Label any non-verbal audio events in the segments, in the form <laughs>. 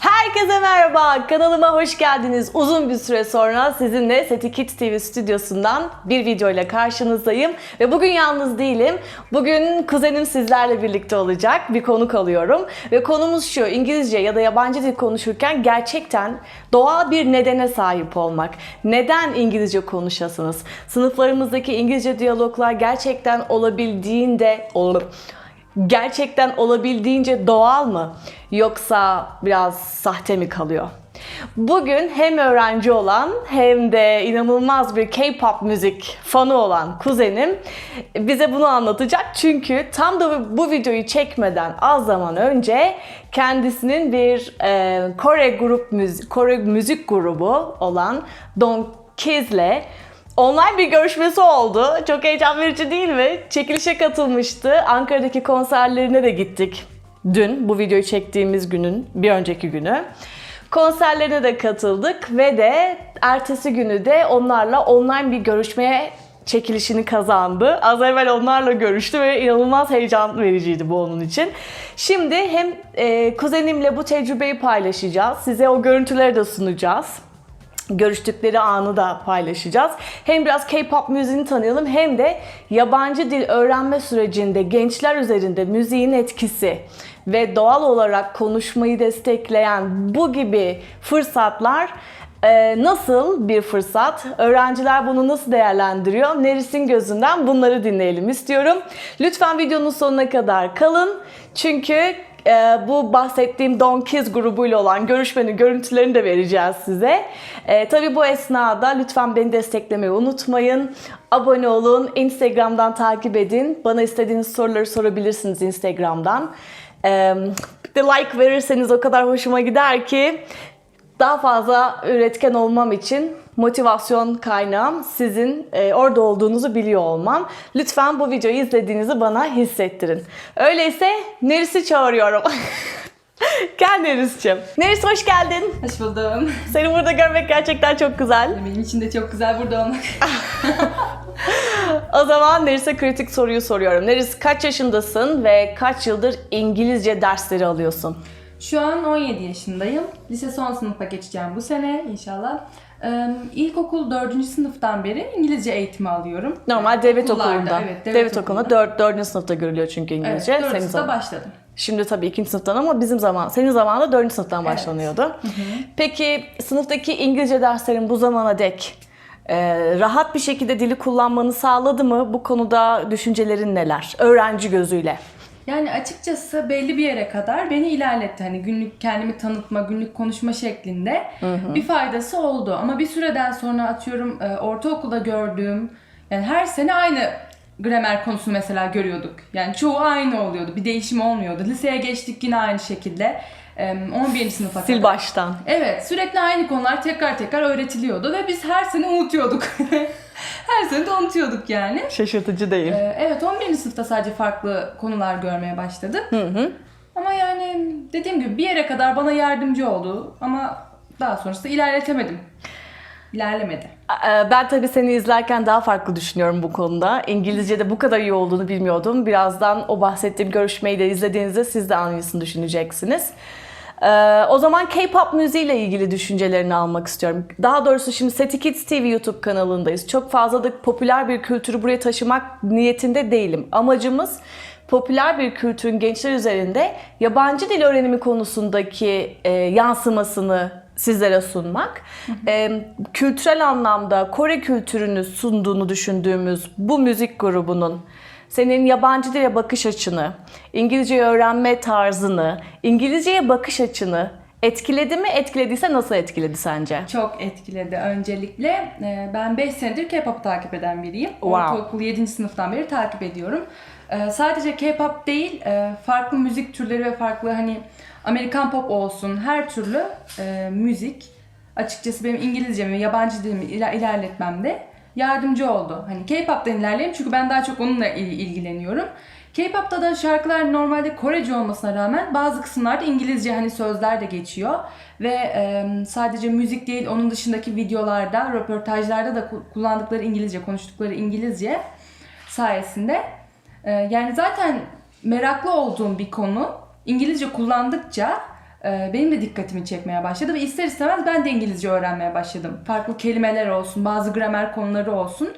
Herkese merhaba, kanalıma hoş geldiniz. Uzun bir süre sonra sizinle Seti Kids TV stüdyosundan bir video ile karşınızdayım. Ve bugün yalnız değilim. Bugün kuzenim sizlerle birlikte olacak. Bir konuk alıyorum. Ve konumuz şu, İngilizce ya da yabancı dil konuşurken gerçekten doğal bir nedene sahip olmak. Neden İngilizce konuşasınız? Sınıflarımızdaki İngilizce diyaloglar gerçekten olabildiğinde olur gerçekten olabildiğince doğal mı yoksa biraz sahte mi kalıyor? Bugün hem öğrenci olan hem de inanılmaz bir K-pop müzik fanı olan kuzenim bize bunu anlatacak. Çünkü tam da bu videoyu çekmeden az zaman önce kendisinin bir e, Kore grup müzik Kore müzik grubu olan Don Kiz'le Online bir görüşmesi oldu. Çok heyecan verici değil mi? Çekilişe katılmıştı. Ankara'daki konserlerine de gittik. Dün bu videoyu çektiğimiz günün bir önceki günü. Konserlerine de katıldık ve de ertesi günü de onlarla online bir görüşmeye çekilişini kazandı. Az evvel onlarla görüştü ve inanılmaz heyecan vericiydi bu onun için. Şimdi hem e, kuzenimle bu tecrübeyi paylaşacağız. Size o görüntüleri de sunacağız görüştükleri anı da paylaşacağız. Hem biraz K-pop müziğini tanıyalım hem de yabancı dil öğrenme sürecinde gençler üzerinde müziğin etkisi ve doğal olarak konuşmayı destekleyen bu gibi fırsatlar e, nasıl bir fırsat? Öğrenciler bunu nasıl değerlendiriyor? Neris'in gözünden bunları dinleyelim istiyorum. Lütfen videonun sonuna kadar kalın. Çünkü e, bu bahsettiğim Don Kids grubuyla olan görüşmenin görüntülerini de vereceğiz size. E, tabii bu esnada lütfen beni desteklemeyi unutmayın. Abone olun, Instagram'dan takip edin. Bana istediğiniz soruları sorabilirsiniz Instagram'dan. E, bir de like verirseniz o kadar hoşuma gider ki daha fazla üretken olmam için motivasyon kaynağım sizin e, orada olduğunuzu biliyor olmam. Lütfen bu videoyu izlediğinizi bana hissettirin. Öyleyse Neris'i çağırıyorum. <laughs> Gel Neris'ciğim. Neris hoş geldin. Hoş buldum. Seni burada görmek gerçekten çok güzel. Benim için de çok güzel burada olmak. <laughs> O zaman Neris'e kritik soruyu soruyorum. Neris kaç yaşındasın ve kaç yıldır İngilizce dersleri alıyorsun? Şu an 17 yaşındayım. Lise son sınıfa geçeceğim bu sene inşallah. Ee, İlkokul 4. sınıftan beri İngilizce eğitimi alıyorum. Normal devlet Okullarda, okulunda. evet, devlet, devlet okulunda okulunda. 4. 4. sınıfta görülüyor çünkü Evet, İngilizce. 4. Senin sınıfta zaman. başladım. Şimdi tabii ikinci sınıftan ama bizim zaman, senin zamanında dördüncü sınıftan Evet. başlanıyordu. Peki sınıftaki İngilizce derslerin bu zamana dek e, rahat bir şekilde dili kullanmanı sağladı mı? Bu konuda düşüncelerin neler? Öğrenci gözüyle. Yani açıkçası belli bir yere kadar beni ilerletti. Hani günlük kendimi tanıtma, günlük konuşma şeklinde bir faydası oldu. Ama bir süreden sonra atıyorum e, ortaokulda gördüğüm yani her sene aynı gramer konusunu mesela görüyorduk. Yani çoğu aynı oluyordu. Bir değişim olmuyordu. Liseye geçtik yine aynı şekilde. E, 11. sınıfa Sil kadar. baştan. Evet, sürekli aynı konular tekrar tekrar öğretiliyordu ve biz her sene unutuyorduk. <laughs> her sene de unutuyorduk yani. Şaşırtıcı değil. Ee, evet 11. sınıfta sadece farklı konular görmeye başladık. Hı hı. Ama yani dediğim gibi bir yere kadar bana yardımcı oldu ama daha sonrasında ilerletemedim. İlerlemedi. Ee, Ben tabii seni izlerken daha farklı düşünüyorum bu konuda. İngilizce'de bu kadar iyi olduğunu bilmiyordum. Birazdan o bahsettiğim görüşmeyi de izlediğinizde siz de aynısını düşüneceksiniz. Ee, o zaman K-pop müziğiyle ilgili düşüncelerini almak istiyorum. Daha doğrusu şimdi Seti Kids TV YouTube kanalındayız. Çok fazla da popüler bir kültürü buraya taşımak niyetinde değilim. Amacımız popüler bir kültürün gençler üzerinde yabancı dil öğrenimi konusundaki e, yansımasını sizlere sunmak. E, kültürel anlamda Kore kültürünü sunduğunu düşündüğümüz bu müzik grubunun senin yabancı dile bakış açını, İngilizce öğrenme tarzını, İngilizceye bakış açını etkiledi mi? Etkilediyse nasıl etkiledi sence? Çok etkiledi öncelikle. Ee, Ben 5 senedir K-pop takip eden biriyim. Wow. Ortaokul 7. sınıftan beri takip ediyorum. Ee, Sadece K-pop değil, e, farklı müzik türleri ve farklı hani Amerikan pop olsun her türlü e, müzik açıkçası benim İngilizcemi, yabancı dilimi iler- ilerletmemde yardımcı oldu. Hani K-pop'tan ilerleyeyim çünkü ben daha çok onunla il- ilgileniyorum. K-pop'ta da şarkılar normalde Korece olmasına rağmen bazı kısımlarda İngilizce hani sözler de geçiyor ve e, sadece müzik değil onun dışındaki videolarda, röportajlarda da ku- kullandıkları İngilizce, konuştukları İngilizce sayesinde e, yani zaten meraklı olduğum bir konu İngilizce kullandıkça benim de dikkatimi çekmeye başladı ve ister istemez ben de İngilizce öğrenmeye başladım. Farklı kelimeler olsun, bazı gramer konuları olsun.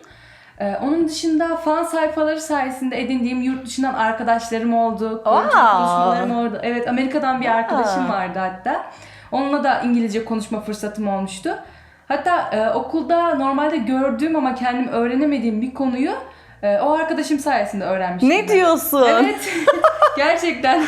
E, onun dışında fan sayfaları sayesinde edindiğim yurt dışından arkadaşlarım oldu. Wow. konuşmalarım oldu. Evet Amerika'dan bir arkadaşım vardı hatta. Onunla da İngilizce konuşma fırsatım olmuştu. Hatta e, okulda normalde gördüğüm ama kendim öğrenemediğim bir konuyu e, o arkadaşım sayesinde öğrenmiştim. Ne ben. diyorsun? Evet. <laughs> Gerçekten.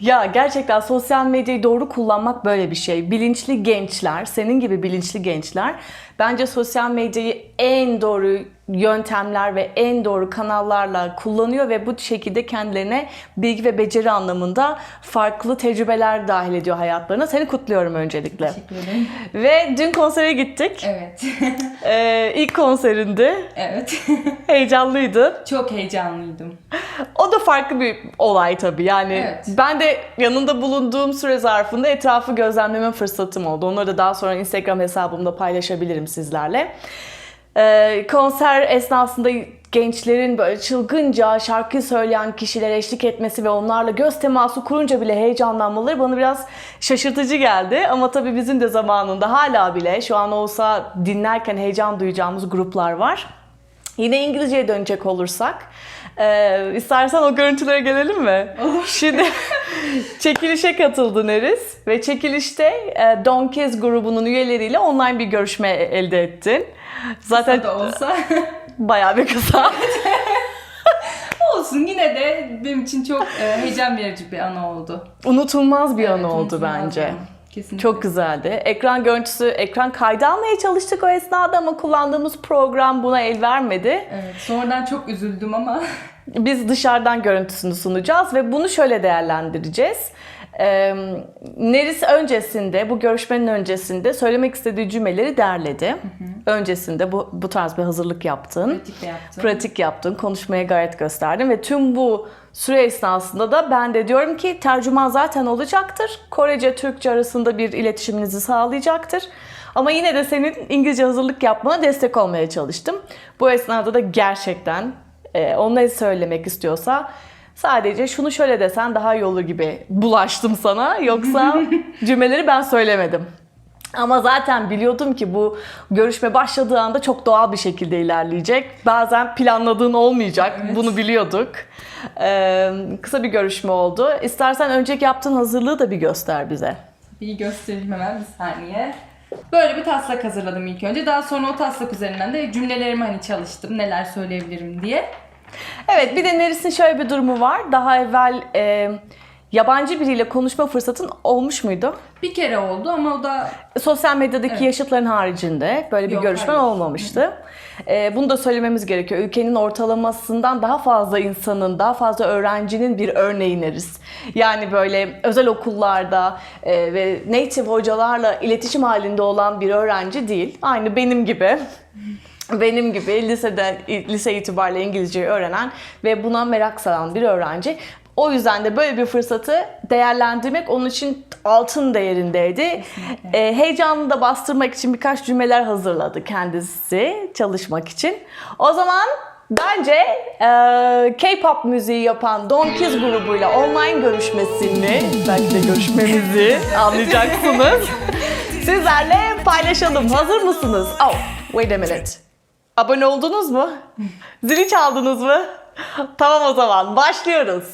Ya gerçekten sosyal medyayı doğru kullanmak böyle bir şey. Bilinçli gençler, senin gibi bilinçli gençler bence sosyal medyayı en doğru yöntemler ve en doğru kanallarla kullanıyor ve bu şekilde kendilerine bilgi ve beceri anlamında farklı tecrübeler dahil ediyor hayatlarına. Seni kutluyorum öncelikle. Teşekkür ederim. Ve dün konsere gittik. Evet. <laughs> Ee, ilk konserinde evet. <laughs> heyecanlıydın. Çok heyecanlıydım. O da farklı bir olay tabii. Yani Evet. ben de yanında bulunduğum süre zarfında etrafı gözlemleme fırsatım oldu. Onları da daha sonra Instagram hesabımda paylaşabilirim sizlerle. Ee, konser esnasında gençlerin böyle çılgınca şarkı söyleyen kişilere eşlik etmesi ve onlarla göz teması kurunca bile heyecanlanmaları bana biraz şaşırtıcı geldi. Ama tabii bizim de zamanında hala bile şu an olsa dinlerken heyecan duyacağımız gruplar var. Yine İngilizceye dönecek olursak, e, istersen o görüntülere gelelim mi? Olur. Şimdi <laughs> çekilişe katıldı Neriz ve çekilişte e, Donkeys grubunun üyeleriyle online bir görüşme elde ettin. Zaten Zaten da olsa. <laughs> bayağı bir kısa. <laughs> Olsun yine de benim için çok e, heyecan verici bir anı oldu. Unutulmaz bir Evet, anı oldu bence. bir an. Kesinlikle. Çok güzeldi. Ekran görüntüsü, ekran kaydı almaya çalıştık o esnada ama kullandığımız program buna el vermedi. Evet. Sonradan çok üzüldüm ama Biz dışarıdan görüntüsünü sunacağız ve bunu şöyle değerlendireceğiz. Ee, Neris öncesinde, bu görüşmenin öncesinde söylemek istediği cümleleri derledi. Öncesinde bu, bu tarz bir hazırlık yaptın. pratik de yaptım. Pratik yaptın, konuşmaya gayret gösterdin ve tüm bu süre esnasında da ben de diyorum ki tercüman zaten olacaktır. Korece, Türkçe arasında bir iletişiminizi sağlayacaktır. Ama yine de senin İngilizce hazırlık yapmana destek olmaya çalıştım. Bu esnada da gerçekten e, o ne söylemek istiyorsa sadece şunu şöyle desen daha iyi olur gibi bulaştım sana. Yoksa <laughs> cümleleri ben söylemedim. Ama zaten biliyordum ki bu görüşme başladığı anda çok doğal bir şekilde ilerleyecek. Bazen planladığın olmayacak. Evet. Bunu biliyorduk. Ee, kısa bir görüşme oldu. İstersen önceki yaptığın hazırlığı da bir göster bize. Bir göstereyim hemen bir saniye. Böyle bir taslak hazırladım ilk önce. Daha sonra o taslak üzerinden de cümlelerimi hani çalıştım. Neler söyleyebilirim diye. Evet bir de Neris'in şöyle bir durumu var. Daha evvel e, yabancı biriyle konuşma fırsatın olmuş muydu? Bir kere oldu ama o da Sosyal medyadaki Evet. yaşıtların haricinde böyle bir Yok, görüşmen hayır. olmamıştı. Ee, bunu da söylememiz gerekiyor. Ülkenin ortalamasından daha fazla insanın, daha fazla öğrencinin bir örneğineriz. Yani böyle özel okullarda e, ve native hocalarla iletişim halinde olan bir öğrenci değil. Aynı benim gibi. Benim gibi lisede lise itibariyle İngilizceyi öğrenen ve buna merak saran bir öğrenci. O yüzden de böyle bir fırsatı değerlendirmek onun için altın değerindeydi. E, heyecanını da bastırmak için birkaç cümleler hazırladı kendisi çalışmak için. O zaman bence e, K-pop müziği yapan Donkeys grubuyla online görüşmesini, belki de görüşmemizi <laughs> anlayacaksınız. <laughs> Sizlerle paylaşalım. Hazır mısınız? Oh, wait a minute. Abone oldunuz mu? Zili çaldınız mı? Tamam o zaman başlıyoruz.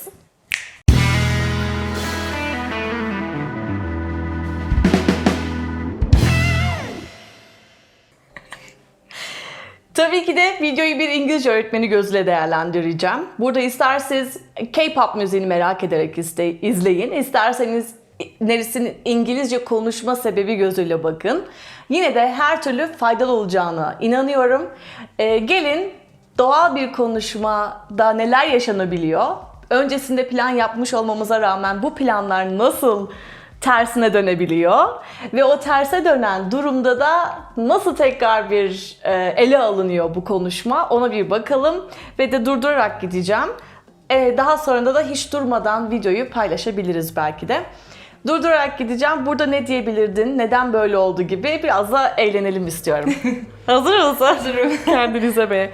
Tabii ki de videoyu bir İngilizce öğretmeni gözüyle değerlendireceğim. Burada isterseniz K-pop müziğini merak ederek izleyin, isterseniz Neris'in İngilizce konuşma sebebi gözüyle bakın. Yine de her türlü faydalı olacağına inanıyorum. Ee, gelin doğal bir konuşmada neler yaşanabiliyor? Öncesinde plan yapmış olmamıza rağmen bu planlar nasıl tersine dönebiliyor ve o terse dönen durumda da nasıl tekrar bir e, ele alınıyor bu konuşma ona bir bakalım ve de durdurarak gideceğim. E, daha sonra da hiç durmadan videoyu paylaşabiliriz belki de. Durdurarak gideceğim. Burada ne diyebilirdin? Neden böyle oldu gibi biraz da eğlenelim istiyorum. <laughs> Hazır mısın? Hazırım. <laughs> Kendinize be.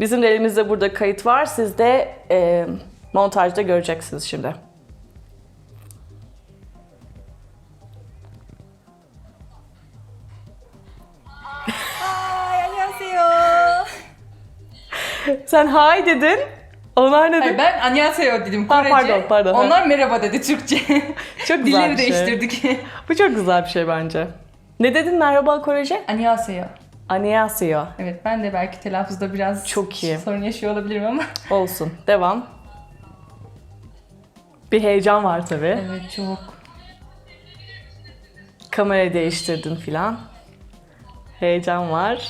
Bizim de elimizde burada kayıt var. Siz de e, montajda göreceksiniz şimdi. Sen hay dedin. Onlar ne Hayır, dedi? ben annyeonghaseyo dedim Ha, Korece. pardon, pardon. Onlar merhaba dedi Türkçe. <laughs> Çok güzel Dilleri bir şey. değiştirdik. <laughs> Bu çok güzel bir şey bence. Ne dedin merhaba Korece? annyeonghaseyo. Annyeonghaseyo. Evet ben de belki telaffuzda biraz Çok iyi. sorun yaşıyor olabilirim ama. <laughs> Olsun. Devam. Bir heyecan var tabii. Evet çok. Kamerayı değiştirdin filan. Heyecan var.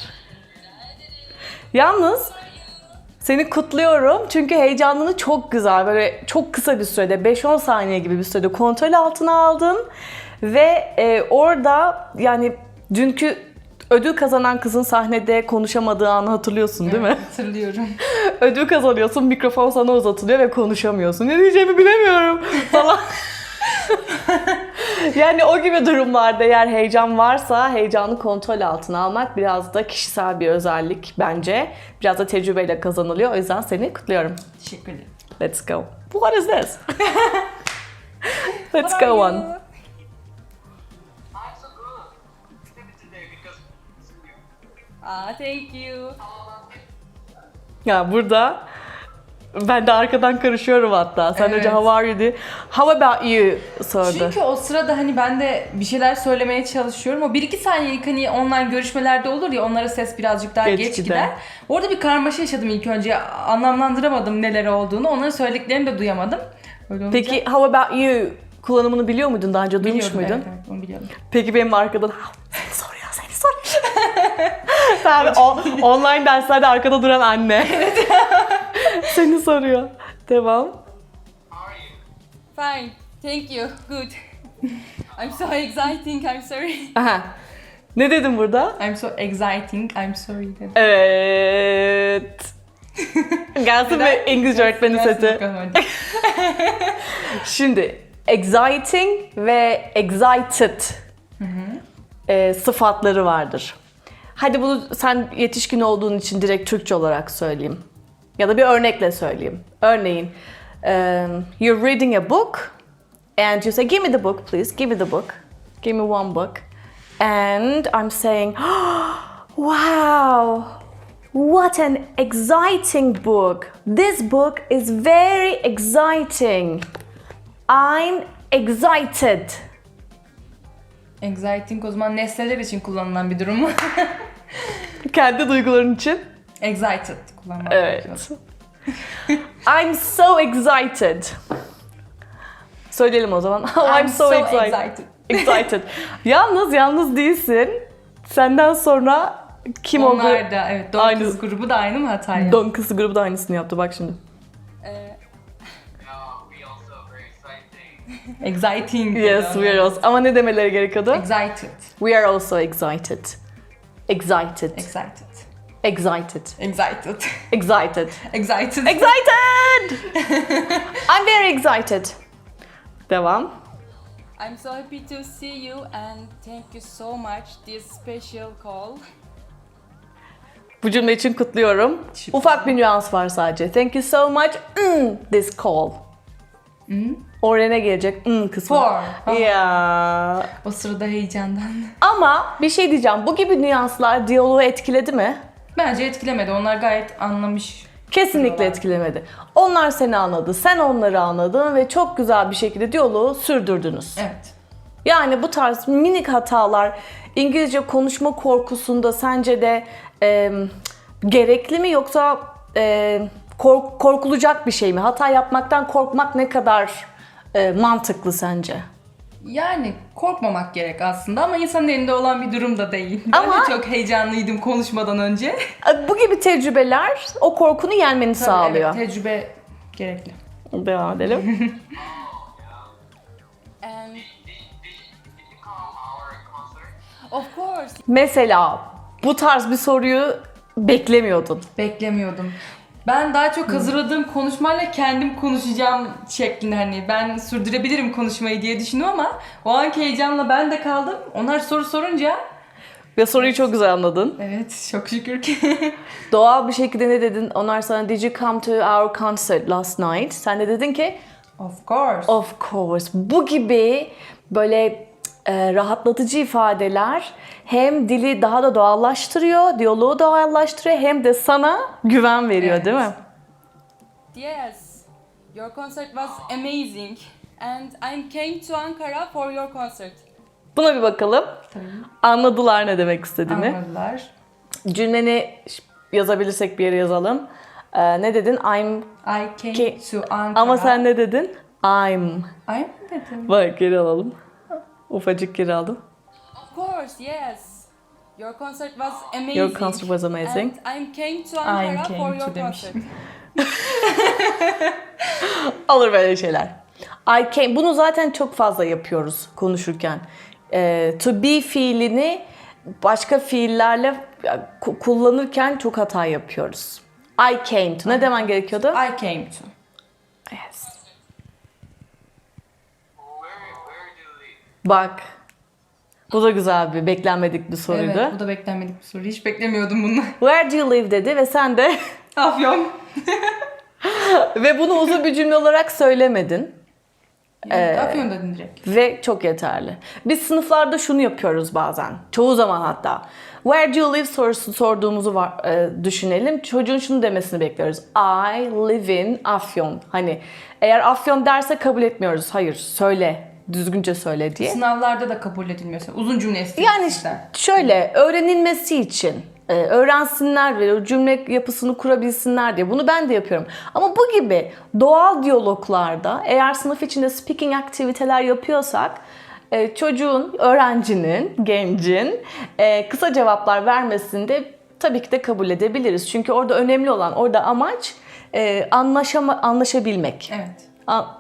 Yalnız seni kutluyorum çünkü heyecanını çok güzel böyle çok kısa bir sürede 5-10 saniye gibi bir sürede kontrol altına aldın ve e, orada yani dünkü ödül kazanan kızın sahnede konuşamadığı anı hatırlıyorsun değil mi? Hatırlıyorum. <laughs> ödül kazanıyorsun, mikrofon sana uzatılıyor ve konuşamıyorsun. Ne diyeceğimi bilemiyorum falan. <laughs> yani o gibi durumlarda eğer heyecan varsa heyecanı kontrol altına almak biraz da kişisel bir özellik bence. Biraz da tecrübeyle kazanılıyor. O yüzden seni kutluyorum. Teşekkür ederim. Let's go. What is this? <laughs> Let's go on. Ah, thank you. Ya burada ben de arkadan karışıyorum hatta. Sen önce Evet. how are you diye. How about you sordu. Çünkü o sırada hani ben de bir şeyler söylemeye çalışıyorum. O bir iki saniyelik hani online görüşmelerde olur ya onlara ses birazcık daha Geç geç, gider. gider. Orada bir karmaşa yaşadım ilk önce. Anlamlandıramadım neler olduğunu. Onların söylediklerini de duyamadım. Öyle olunca Peki how about you kullanımını biliyor muydun daha önce duymuş biliyordum, muydun? Evet, evet, onu. Peki benim arkadan "Ha, seni soruyor seni soruyor. <laughs> Tabii o, online derslerde arkada duran anne. <laughs> seni soruyor. Devam. Fine, thank you. Good. I'm so exciting. I'm sorry. Aha. Ne dedim burada? I'm so exciting, I'm sorry dedim. Evet. Gelsin mi İngilizce öğretmeni seti? <laughs> Şimdi exciting ve excited e, sıfatları vardır. Hadi bunu sen yetişkin olduğun için direkt Türkçe olarak söyleyeyim. Ya da bir örnekle söyleyeyim. Örneğin, um, you're reading a book and you say, give me the book please, give me the book. Give me one book. And I'm saying, <gasps> wow, what an exciting book. This book is very exciting. I'm excited. Exciting o zaman nesneler için kullanılan bir durum mu? <laughs> Kendi duyguların için. Excited kullanmak gerekiyor. Evet. <laughs> I'm so excited. Söyleyelim o zaman. <laughs> Oh, I'm, so, excited. <laughs> Excited. yalnız yalnız değilsin. Senden sonra kim oldu? Onlar da evet Don Aynı- Kız grubu da aynı mı hata yaptı? Don kızı grubu da aynısını yaptı bak şimdi. Exciting. Exciting. Yes, we are also. Ama ne demeleri gerekiyordu? Excited. We are also excited. Excited. Excited. Excited. Excited. Excited. Excited. Excited! <laughs> I'm very excited. Devam. I'm so happy to see you and thank you so much this special call. Bu cümle için kutluyorum. Süper. Ufak bir nüans var sadece. Thank you so much mm, this call. Oraya ne gelecek? Mm kısmı. For. Ya. O sırada heyecandan. Ama bir şey diyeceğim. Bu gibi nüanslar diyaloğu etkiledi mi? Bence etkilemedi. Onlar gayet anlamış. Kesinlikle Diyorlar. etkilemedi. Onlar seni anladı, sen onları anladın ve çok güzel bir şekilde diyaloğu sürdürdünüz. Evet. Yani bu tarz minik hatalar İngilizce konuşma korkusunda sence de e, gerekli mi yoksa e, kork- korkulacak bir şey mi? Hata yapmaktan korkmak ne kadar e, mantıklı sence? Yani korkmamak gerek aslında ama insanın elinde olan bir durum da değil. Ben Ama- de çok heyecanlıydım konuşmadan önce. Bu gibi tecrübeler o korkunu yenmeni sağlıyor. Evet, tecrübe gerekli. Devam edelim. And Did, did, did you come our concert? of course, Mesela bu tarz bir soruyu beklemiyordun. Beklemiyordum. Ben daha çok hazırladığım konuşmayla kendim konuşacağım şeklinde hani ben sürdürebilirim konuşmayı diye düşündüm ama o anki heyecanla ben de kaldım. Onlar soru sorunca Ve soruyu çok güzel anladın. evet çok şükür ki <laughs> Doğal bir şekilde ne dedin? Onlar sana did you come to our concert last night? Sen de dedin ki of course. of course. Bu gibi böyle e, rahatlatıcı ifadeler hem dili daha da doğallaştırıyor, diyaloğu doğallaştırıyor hem de sana güven veriyor Evet. değil mi? Yes, your concert was amazing, and I came to Ankara for your concert. Buna bir bakalım. Tabii. Anladılar ne demek istediğini. Anladılar. Cümleni yazabilirsek bir yere yazalım. Ee, ne dedin? I'm I came Ki- to Ankara. ama sen ne dedin? I'm. Mı dedim? Bak geri alalım. Ufacık geri aldım. Of course, yes. Your concert was amazing. Your concert was amazing. And I came to Ankara came for to your demişim. concert. <laughs> Olur böyle şeyler. I came. Bunu zaten çok fazla yapıyoruz konuşurken. Ee, to be fiilini başka fiillerle ku- kullanırken çok hata yapıyoruz. I came to. Ne demen gerekiyordu? I came to. Yes. Where where do you live? Bak. Bu da güzel bir beklenmedik bir soruydu. Evet bu da beklenmedik bir soru. Hiç beklemiyordum bunu. <laughs> Where do you live dedi ve sen de <laughs> Afyon. <laughs> ve bunu uzun bir cümle olarak söylemedin. Evet, Afyon dedim direkt. Ve çok yeterli. Biz sınıflarda şunu yapıyoruz bazen. Çoğu zaman hatta. Where do you live sorusu sorduğumuzu var, e, düşünelim. Çocuğun şunu demesini bekliyoruz. I live in Afyon. Hani eğer Afyon derse kabul etmiyoruz. Hayır söyle. Düzgünce söyle diye. Sınavlarda da kabul edilmiyorsa uzun cümle istiyor Yani sizden. şöyle öğrenilmesi için e, öğrensinler ve o cümle yapısını kurabilsinler diye bunu ben de yapıyorum. Ama bu gibi doğal diyaloglarda eğer sınıf içinde speaking aktiviteler yapıyorsak e, çocuğun, öğrencinin, gencin e, kısa cevaplar vermesini de tabii ki de kabul edebiliriz. Çünkü orada önemli olan, orada amaç anlaşama, anlaşabilmek. Evet.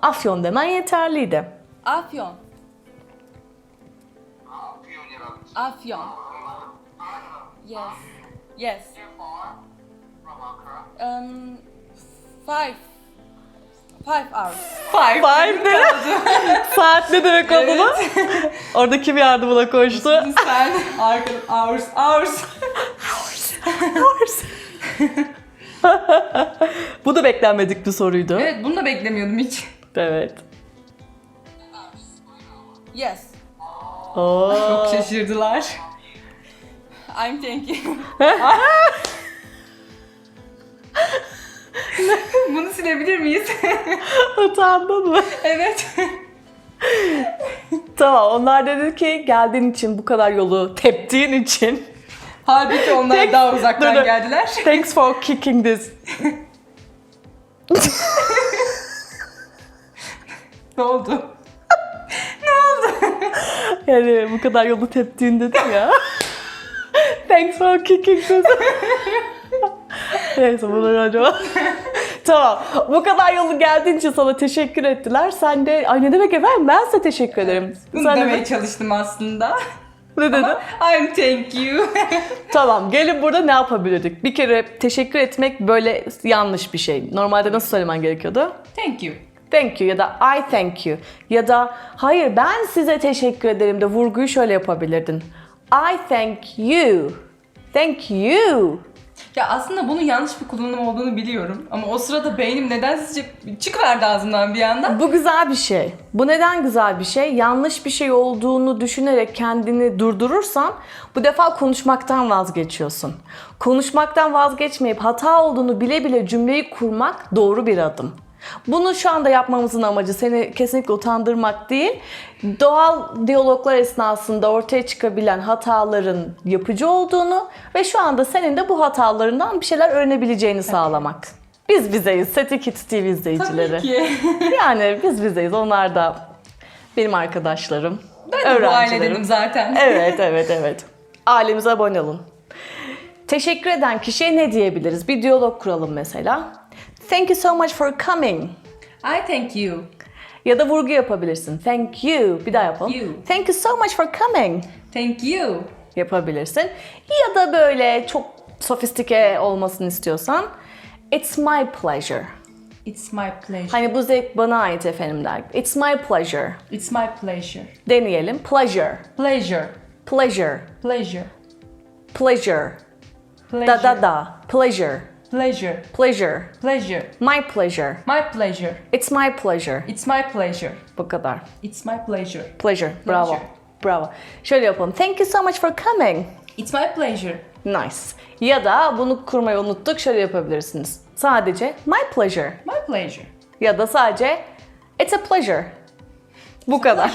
Afyon demen yeterliydi. Afyon. Afyon yarabbi. Afyon. Yes. Yes. Um, five. Five hours. Five. Five ne? <laughs> Saat ne demek olduğunu? Orada kim yardımına koştu? Sen arka hours hours. <laughs> Bu da beklenmedik bir soruydu. Evet bunu da beklemiyordum hiç. Evet. Yes. Oo. Çok şaşırdılar. I'm thinking. <laughs> Bunu silebilir miyiz? <laughs> Utandın mı? evet. <laughs> tamam onlar dedi ki geldiğin için bu kadar yolu teptiğin için Halbuki onlar Tek- daha uzaktan Dur, dur. geldiler. thanks for kicking this. Ne oldu? Yani bu kadar yolu teptiğin dedim ya. <laughs> thanks for kicking this. <laughs> Neyse bunu acaba. <laughs> tamam. Bu kadar yolu geldiğin için sana teşekkür ettiler. Sen de ay ne demek efendim ben size teşekkür ederim. Bunu Sen demeye de çalıştım aslında. ne dedin? I'm thank you. Tamam gelin burada ne yapabilirdik? Bir kere teşekkür etmek böyle yanlış bir şey. Normalde nasıl söylemen gerekiyordu? thank you. Thank you ya da I thank you. Ya da hayır ben size teşekkür ederim de vurguyu şöyle yapabilirdin. I thank you. Thank you. Ya aslında bunun yanlış bir kullanım olduğunu biliyorum. Ama o sırada beynim nedensizce çıkıverdi ağzımdan bir anda. Bu güzel bir şey. Bu neden güzel bir şey? Yanlış bir şey olduğunu düşünerek kendini durdurursan bu defa konuşmaktan vazgeçiyorsun. Konuşmaktan vazgeçmeyip hata olduğunu bile bile cümleyi kurmak doğru bir adım. Bunu şu anda yapmamızın amacı seni kesinlikle utandırmak değil. Doğal diyaloglar esnasında ortaya çıkabilen hataların yapıcı olduğunu ve şu anda senin de bu hatalarından bir şeyler öğrenebileceğini sağlamak. Biz bizeyiz. Seti Kids TV izleyicileri. Tabii ki. <laughs> Yani biz bizeyiz. Onlar da benim arkadaşlarım. Ben de bu ailedenim zaten. <laughs> Evet, evet, evet. Ailemize abone olun. Teşekkür eden kişiye ne diyebiliriz? Bir diyalog kuralım mesela. Thank you so much for coming. I thank you. Ya da vurgu yapabilirsin. Thank you. Bir daha yapalım. you. Thank you so much for coming. Thank you. Yapabilirsin. Ya da böyle çok sofistike olmasını istiyorsan. It's my pleasure. It's my pleasure. Hani bu zevk bana ait efendim der. It's my pleasure. It's my pleasure. Deneyelim. Pleasure. Pleasure. Pleasure. Pleasure. Pleasure. Pleasure. Da da da. Pleasure. Pleasure. Pleasure. Pleasure. My pleasure. My pleasure. It's my pleasure. It's my pleasure. Bu kadar. It's my pleasure. Pleasure. Bravo. Pleasure. Bravo. Şöyle yapalım. Thank you so much for coming. It's my pleasure. Nice. Ya da bunu kurmayı unuttuk. Şöyle yapabilirsiniz. Sadece my pleasure. My pleasure. Ya da sadece it's a pleasure. Bu kadar.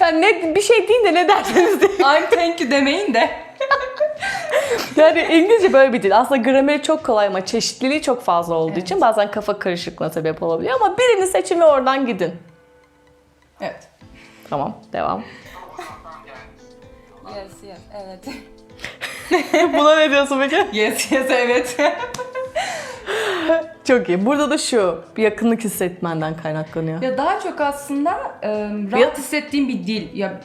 Yani ne, bir şey deyin de ne derseniz deyin. <laughs> I'm thank you demeyin de. Yani İngilizce böyle bir dil. Aslında grameri çok kolay ama çeşitliliği çok fazla olduğu için bazen kafa karışıklığına sebep olabiliyor. Ama birini seçin ve oradan gidin. Evet. Tamam, devam. Yes, yes, evet. <laughs> Buna ne diyorsun peki? Yes yes evet. <laughs> Çok iyi. Burada da şu, bir yakınlık hissetmenden kaynaklanıyor. ya daha çok aslında e, rahat hissettiğim bir dil. Ya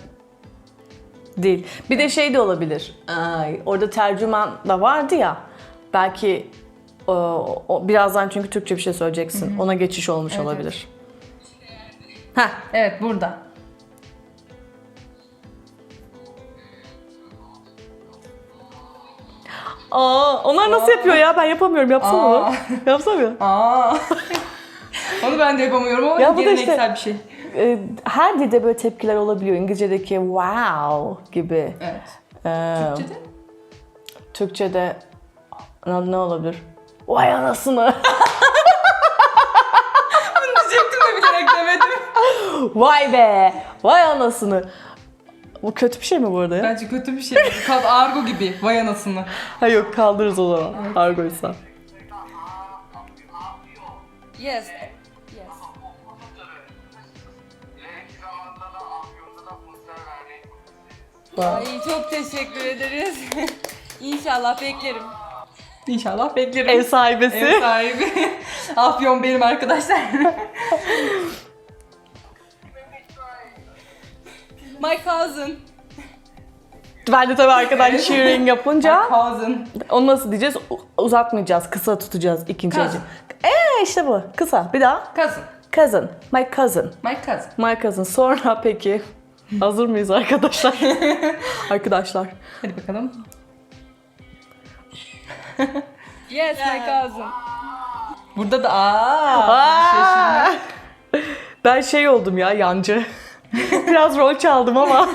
Değil. Bir de şey de olabilir. Ay, orada tercüman da vardı ya. Belki o, o- birazdan çünkü Türkçe bir şey söyleyeceksin. Ona geçiş olmuş Evet, olabilir. Heh, evet burada. Aa, onlar nasıl yapıyor ya? Ben yapamıyorum. Yapsana Aa. onu. Yapsana. Aa. <laughs> Onu ben de yapamıyorum ama Ya bu da işte- bir şey. Ee, her dilde böyle tepkiler olabiliyor. İngilizce'deki wow gibi. Evet. Ee, Türkçe'de? Türkçe'de ne, ne olabilir? Vay anasını. Diyecektim de bilerek demedim. <laughs> Vay be. Vay anasını. Bu kötü bir şey mi bu arada ya? Bence kötü bir şey. Kal argo gibi. Vay anasını. Ha yok kaldırırız o zaman. Argoysa. Yes, Ay çok teşekkür ederiz. <laughs> İnşallah beklerim. İnşallah beklerim. Ev sahibesi. Ev sahibi. <laughs> Afyon benim arkadaşlar. <laughs> My cousin. Ben de tabii arkadan cheering yapınca Cousin. onu nasıl diyeceğiz? U- Uzatmayacağız. Kısa tutacağız ikinci Cousin. Eee işte bu. Kısa. Bir daha. Cousin. Cousin. My cousin. My cousin. My cousin. Sonra peki. Hazır mıyız arkadaşlar? <laughs> arkadaşlar. Hadi bakalım. <laughs> Yes, my cousin. Burada da aa. Aa! Ben şey oldum ya yancı. <laughs> Biraz rol çaldım ama.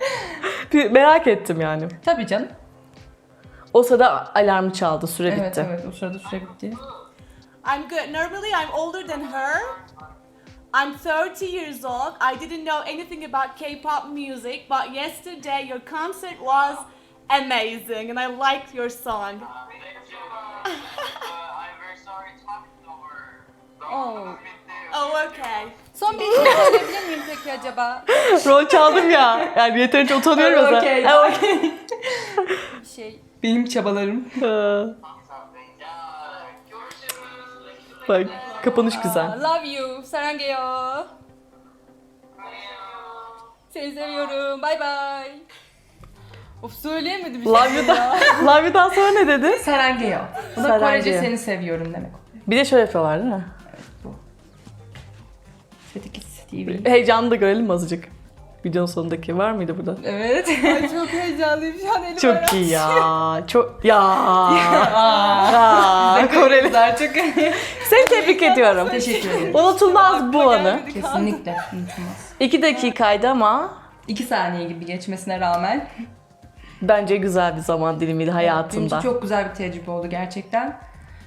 <laughs> Bir merak ettim yani. Tabii canım. O sırada alarm çaldı. Süre Evet bitti. evet o sırada süre bitti. I'm good. Normally, I'm older than her. I'm 30 years old. I didn't know anything about K-pop music, but yesterday your concert was amazing, and I liked your song. Thank you. <laughs> Uh, I'm very sorry not over. Oh. Oh, okay. Son bir şey söyleyebilir miyim peki acaba? <laughs> Rol çaldım ya. Yani yeterince utanıyorum o zaman. Okey. Ha. Bir şey. Benim çabalarım. Bak kapanış güzel. Love you. Sarangeyo. Seni seviyorum. Bye bye. Of söyleyemedim bir şey. Love you'dan, <laughs> love you'dan sonra ne dedi? Serengeo. Bu da. Korece seni seviyorum demek. Bir de şöyle yapıyorlar değil mi? Setikis TV. Heyecanını da görelim azıcık? Videonun sonundaki var mıydı burada? Evet. Ay çok heyecanlıyım şu an elim Çok iyi ya. Çok ya. Aa, Koreli. artık. Seni tebrik ediyorum. Teşekkür ederim. Unutulmaz bu anı. gelmedi, kaldı. Kesinlikle unutulmaz. İki dakikaydı ama İki saniye gibi geçmesine rağmen bence güzel bir zaman dilimiydi benim hayatında. için çok güzel bir tecrübe oldu gerçekten.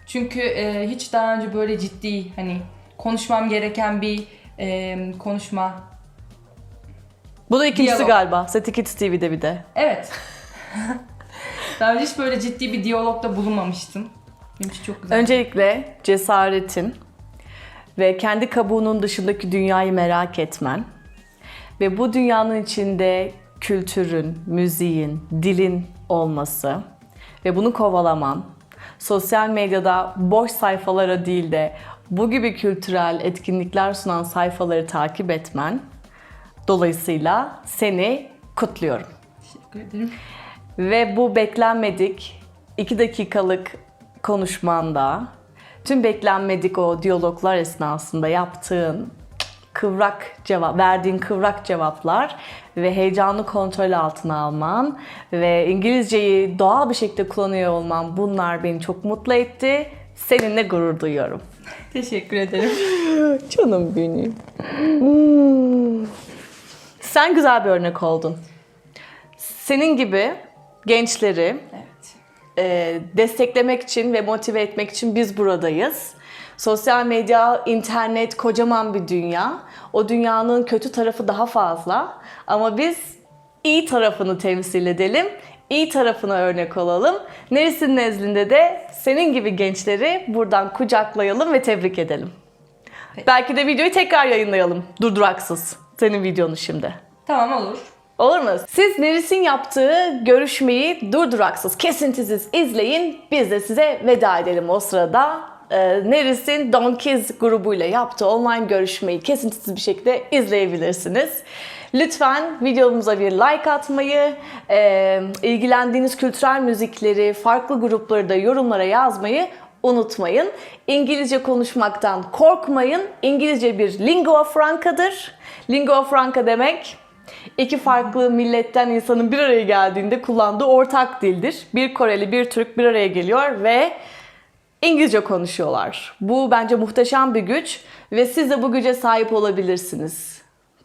Çünkü e, hiç daha önce böyle ciddi hani konuşmam gereken bir e, konuşma. Bu da ikincisi Diyalog. galiba. Seti Kids TV'de bir de. Evet. <laughs> daha önce hiç böyle ciddi bir diyalogda bulunmamıştım. Benim için çok güzel. Öncelikle cesaretin ve kendi kabuğunun dışındaki dünyayı merak etmen ve bu dünyanın içinde kültürün, müziğin, dilin olması ve bunu kovalaman, sosyal medyada boş sayfalara değil de bu gibi kültürel etkinlikler sunan sayfaları takip etmen dolayısıyla seni kutluyorum. Teşekkür ederim. Ve bu beklenmedik 2 dakikalık konuşmanda tüm beklenmedik o diyaloglar esnasında yaptığın kıvrak cevap, verdiğin kıvrak cevaplar ve heyecanlı kontrol altına alman ve İngilizceyi doğal bir şekilde kullanıyor olman bunlar beni çok mutlu etti. Seninle gurur duyuyorum. Teşekkür ederim. <laughs> Canım benim. Sen güzel bir örnek oldun. Senin gibi gençleri Evet. e, desteklemek için ve motive etmek için biz buradayız. Sosyal medya, internet kocaman bir dünya. O dünyanın kötü tarafı daha fazla. Ama biz iyi tarafını temsil edelim. İyi tarafına örnek olalım. Neresinin nezdinde de senin gibi gençleri buradan kucaklayalım ve tebrik edelim. Belki de videoyu tekrar yayınlayalım. Durduraksız. Senin videonu şimdi. Tamam olur. Olur mu? Siz Neris'in yaptığı görüşmeyi durduraksız, kesintisiz izleyin. Biz de size veda edelim o sırada. Ee, Neris'in Donkeys grubuyla yaptığı online görüşmeyi kesintisiz bir şekilde izleyebilirsiniz. Lütfen videomuza bir like atmayı, e, ilgilendiğiniz kültürel müzikleri, farklı grupları da yorumlara yazmayı unutmayın. İngilizce konuşmaktan korkmayın. İngilizce bir lingua franca'dır. Lingua franca demek İki farklı milletten insanın bir araya geldiğinde kullandığı ortak dildir. Bir Koreli, bir Türk bir araya geliyor ve İngilizce konuşuyorlar. Bu bence muhteşem bir güç ve siz de bu güce sahip olabilirsiniz.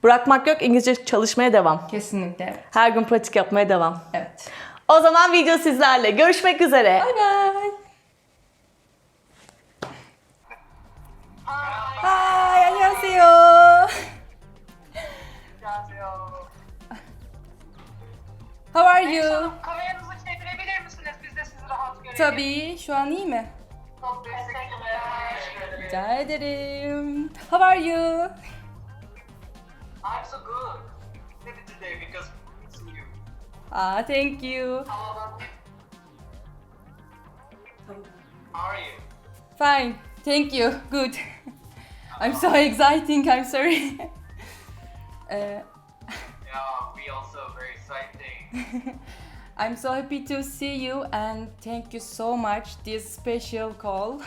Bırakmak yok, İngilizce çalışmaya devam. Kesinlikle evet. Her gün pratik yapmaya devam. Evet. O zaman video sizlerle. Görüşmek üzere. Bye bye. Hi, 안녕하세요. How are you? Kameranızı çevirebilir misiniz? Biz de sizi rahat görelim. Tabii, şu an iyi mi? Çok teşekkürler. Rica ederim. How are you? I'm so good. Today because it's you. Ah, thank you. How about you? How are you? Fine, thank you. Good. <laughs> I'm so exciting. I'm sorry. <laughs> uh, Yeah, we also very exciting. <laughs> I'm so happy to see you and thank you so much this special call.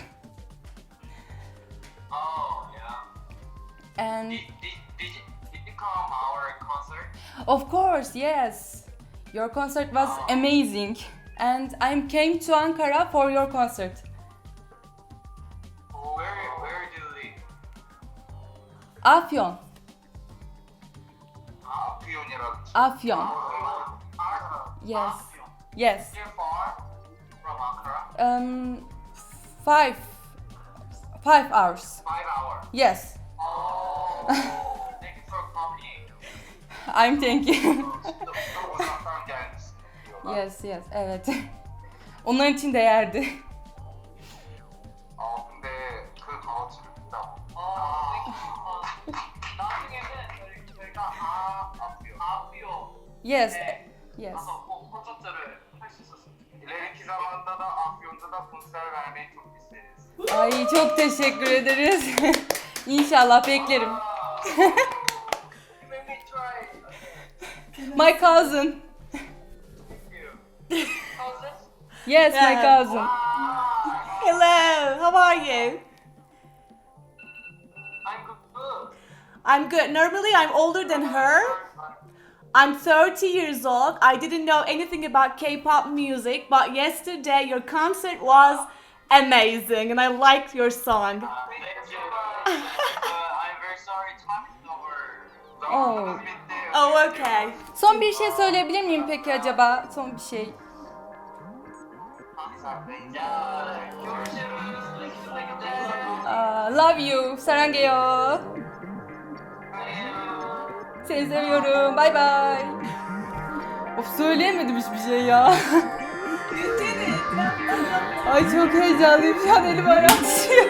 Oh, yeah. And Did, did, come our concert? of course, yes. Your concert was amazing and I came to Ankara for your concert. Where, where do you live? Afyon. Afyon. Afyon. Yes. Afyon. Yes. You're far from Ankara? Um five five hours. Five hours. Yes. Oh, <laughs> I'm thank you. <laughs> yes, yes, evet. Onların için değerdi. Yes. Ee, yes. İleriki zamanda da Afyon'da da konser vermeyi çok isteriz. Ay çok teşekkür ederiz. <laughs> İnşallah beklerim. Let me try. My cousin. Thank you. How's? Yes, my Yeah. cousin. Hello, how are you? I'm good. I'm good. Normally, I'm older than her. I'm 30 years old. I didn't know anything about K-pop music, but yesterday your concert was amazing, and I liked your song. Thank you. Uh, I'm very sorry talking over. Oh. Oh okay. Son bir şey söyleyebilir miyim peki acaba? Son bir şey. Uh, love you. Sarangeyo. Seni seviyorum. Bay bay. of söyleyemedim hiçbir şey ya. Ay çok heyecanlıyım şu an elim ayağım düşüyor.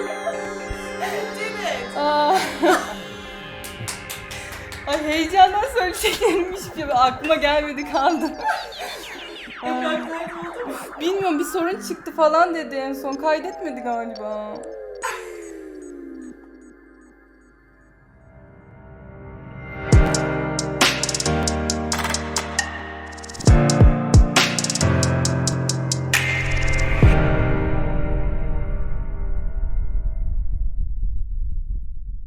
Ay heyecandan söyleyeceklerim hiçbir aklıma gelmedi kaldı. Bilmiyorum bir sorun çıktı falan dedi en son kaydetmedi galiba.